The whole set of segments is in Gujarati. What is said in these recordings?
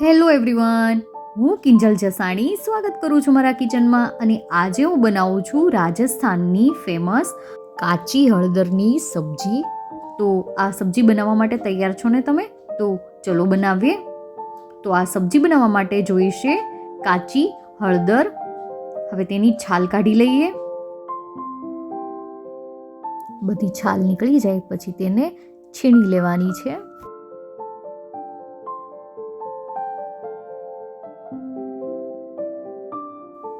હેલો એવરીવન હું કિંજલ જસાણી સ્વાગત કરું છું મારા કિચનમાં અને આજે હું બનાવું છું રાજસ્થાનની ફેમસ કાચી હળદરની સબ્જી. તો આ સબ્જી બનાવવા માટે તૈયાર છો ને તમે? તો ચલો બનાવીએ. તો આ સબ્જી બનાવવા માટે જોઈશે કાચી હળદર. હવે તેની છાલ કાઢી લઈએ. બધી છાલ નીકળી જાય, પછી તેને છીણી લેવાની છે.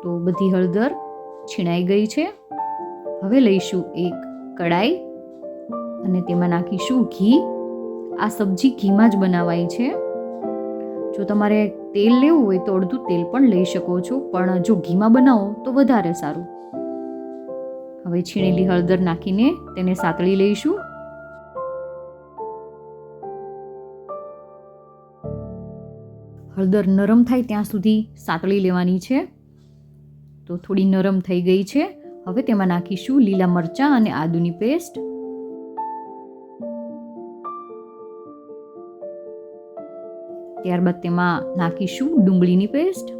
તો બધી હળદર છીણાઈ ગઈ છે. હવે લઈશું એક કડાઈ અને તેમાં નાખીશું ઘી. આ સબ્જી ઘીમાં જ બનાવાય છે. જો તમારે તેલ લેવું હોય તો અડધું તેલ પણ લઈ શકો છો, પણ જો ઘીમાં બનાવો તો વધારે સારું. હવે છીણેલી હળદર નાખીને તેને સાતળી લઈશું. હળદર નરમ થાય ત્યાં સુધી સાતળી લેવાની છે. તો થોડી નરમ થઈ ગઈ છે. હવે તેમાં નાખીશું લીલા મરચાં અને આદુની પેસ્ટ. ત્યારબાદ તેમાં નાખીશું ડુંગળીની પેસ્ટ.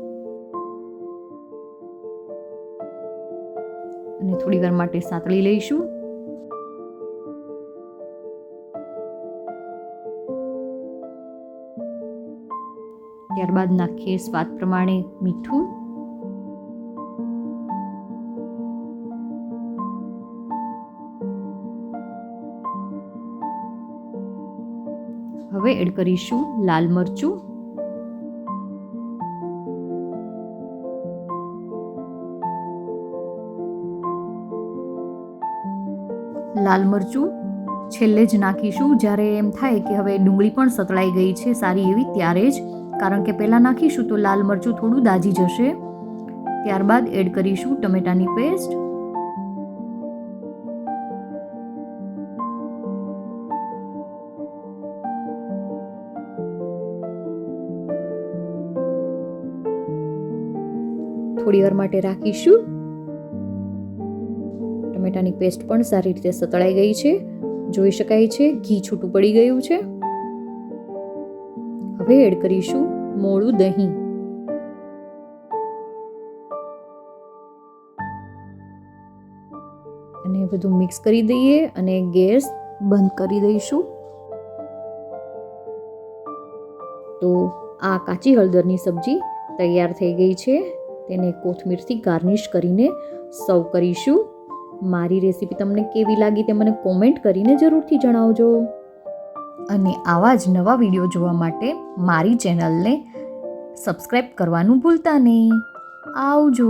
અને થોડી વાર માટે સાતળી લઈશું. ત્યારબાદ નાખીએ સ્વાદ પ્રમાણે મીઠું. હવે એડ કરીશું લાલ મરચું. લાલ મરચું છેલ્લે જ નાખીશું. જ્યારે એમ થાય કે હવે ડુંગળી પણ સતળાઈ ગઈ છે સારી એવી, ત્યારે જ. કારણ કે પહેલાં નાખીશું તો લાલ મરચું થોડું દાજી જશે. ત્યારબાદ એડ કરીશું ટમેટાની પેસ્ટ. થોડી વાર માટે રાખીશું. ટમેટાની પેસ્ટ પણ સારી રીતે સતળાઈ ગઈ છે. જોઈ શકાય છે, ઘી છૂટું પડી ગયું છે. હવે એડ કરીશું મોળું દહીં. અને બધું મિક્સ કરી દઈએ અને ગેસ બંધ કરી દઈશું. તો આ કાચી હળદરની સબ્જી તૈયાર થઈ ગઈ છે. તેને કોથમીરથી ગાર્નિશ કરીને સર્વ કરીશું. મારી રેસીપી તમને કેવી લાગી તે મને કોમેન્ટ કરીને જરૂરથી જણાવજો. અને આવા જ નવા વીડિયો જોવા માટે મારી ચેનલને સબસ્ક્રાઈબ કરવાનું ભૂલતા નહીં. આવજો.